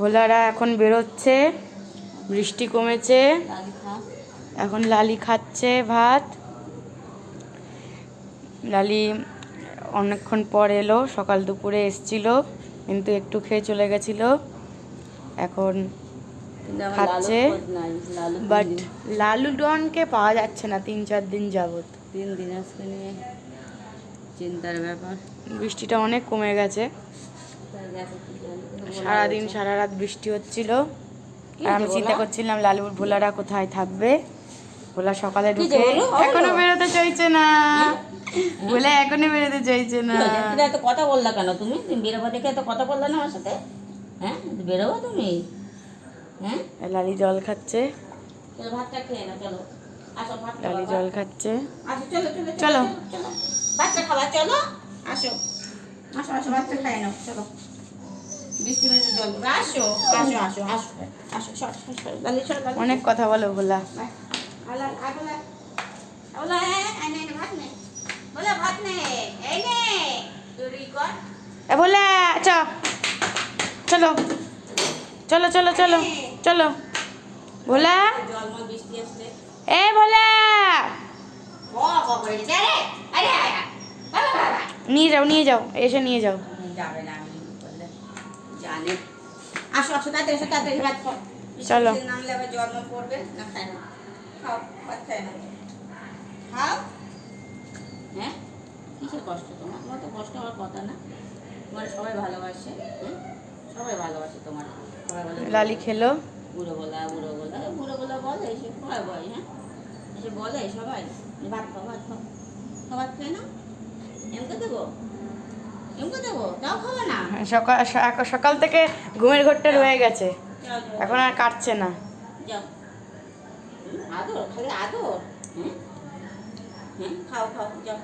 ভোলারা এখন বেরোচ্ছে বৃষ্টি কমেছে এখন লালি খাচ্ছে ভাত। লালি অনেকক্ষণ পর এলো সকাল দুপুরে এসছিল কিন্তু একটু খেয়ে চলে গেছিল। এখন খাচ্ছে, বাট লালু ডনকে পাওয়া যাচ্ছে না তিন চার দিন যাবত তিন দিন আজকে নিয়ে চিন্তার ব্যাপার। বৃষ্টিটা অনেক কমে গেছে। সারাদিন সারা রাত বৃষ্টি হচ্ছিল। আর আমি চিন্তা করছিলাম লালুর ভোলারা কোথায় থাকবে? ভোলা সকালে ঢুকে। এখনও বেরোতে চাইছে না। ভোলা এখনও বেরোতে চাইছে না। এত কথা বললা কেন তুমি? তুমি বেরোবো দেখে এত কথা বললা না আমার সাথে? হ্যাঁ? বেরোবো তুমি? হ্যাঁ? লালি জল খাচ্ছে। ভাতটা খেয়ে না চলো। লালি জল খাচ্ছে। চলো বাচ্চা খাওয়া চলো। আসো। আসো আসো বাচ্চা খাই নাও চলো। অনেক কথা বলো বলে চ চলো চলো চলো চলো চলো। ভোলা এ ভোলা নিয়ে যাও নিয়ে যাও এসে নিয়ে যাও। যাবে না জানে আসো আসো তাড়াতাড়ি এসো তাড়াতাড়ি ভাত খাও। চলো। নামলে আবার জন্ম পড়বে না খাই না। খাও ভাত খাই না। খাও। হ্যাঁ? কিসের কষ্ট তোমার? তোমার তো কষ্ট হওয়ার কথা না। তোমার সবাই ভালোবাসে হ্যাঁ সবাই ভালোবাসে তোমার। লালি খেলো। বুড়ো বলা বুড়ো বলা বুড়ো বলা বলে এসে সবাই বলে হ্যাঁ? এসে বলে সবাই ভাত খাও ভাত খাও। ভাত খেয়ে না এমকে দেবো এমকে দেবো তাও খাব না সকাল সকাল থেকে ঘুমের ঘরটা রয়ে গেছে। এখন আর কাটছে না। আদর খালি আদর। খাও খাও যাও।